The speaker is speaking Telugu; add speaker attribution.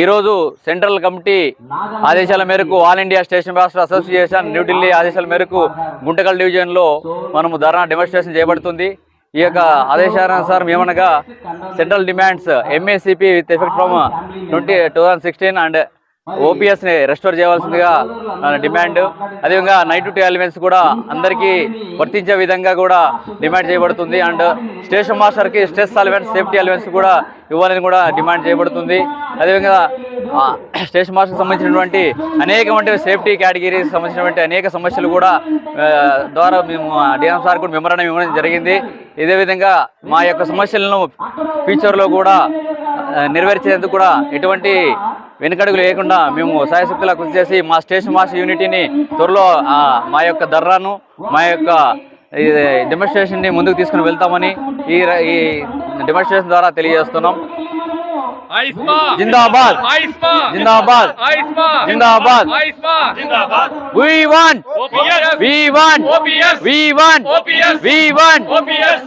Speaker 1: ఈరోజు సెంట్రల్ కమిటీ ఆదేశాల మేరకు all India station master association New Delhi ఆదేశాల మేరకు గుంటకల్ డివిజన్లో మనము ధర్నా డెమోన్స్ట్రేషన్ చేయబడుతుంది. ఈ యొక్క ఆదేశానుసారం ఏమనగా central demands MACP with effect from twenty two thousand sixteen and ఓపీఎస్ని restore చేయవలసిందిగా డిమాండ్ అదేవిధంగా నైట్ టు ఎలిమెంట్స్ కూడా అందరికీ వర్తించే విధంగా కూడా డిమాండ్ చేయబడుతుంది. అండ్ స్టేషన్ మాస్టర్కి స్ట్రెస్ ఎలిమెంట్స్ సేఫ్టీ ఎలిమెంట్స్ కూడా ఇవ్వాలని కూడా డిమాండ్ చేయబడుతుంది. అదేవిధంగా స్టేషన్ మాస్టర్కి సంబంధించినటువంటి అనేకమంటే సేఫ్టీ కేటగిరీకి సంబంధించినటువంటి అనేక సమస్యలు కూడా ద్వారా మేము డిఎం సార్ కూడా మెమరణం ఇవ్వడం జరిగింది. ఇదే విధంగా మా యొక్క సమస్యలను ఫ్యూచర్లో కూడా నెరవేర్చేందుకు కూడా ఎటువంటి వెనుకడుగు లేకుండా మేము సాయశక్తులా కృషి చేసి మా స్టేషన్ మాస్టర్ యూనిటీని త్వరలో మా యొక్క ధర్రాను మా యొక్క డెమోన్స్ట్రేషన్ని ముందుకు తీసుకుని వెళ్తామని ఈ ఈ డెమోన్స్ట్రేషన్ ద్వారా తెలియజేస్తున్నాం.
Speaker 2: ఐస్మా!
Speaker 1: జిందాబాద్!
Speaker 2: ఐస్మా!
Speaker 1: జిందాబాద్!
Speaker 2: ఐస్మా!
Speaker 1: జిందాబాద్!
Speaker 2: ఐస్మా! జిందాబాద్!
Speaker 1: We want!
Speaker 2: OPS!
Speaker 1: We want!
Speaker 2: OPS!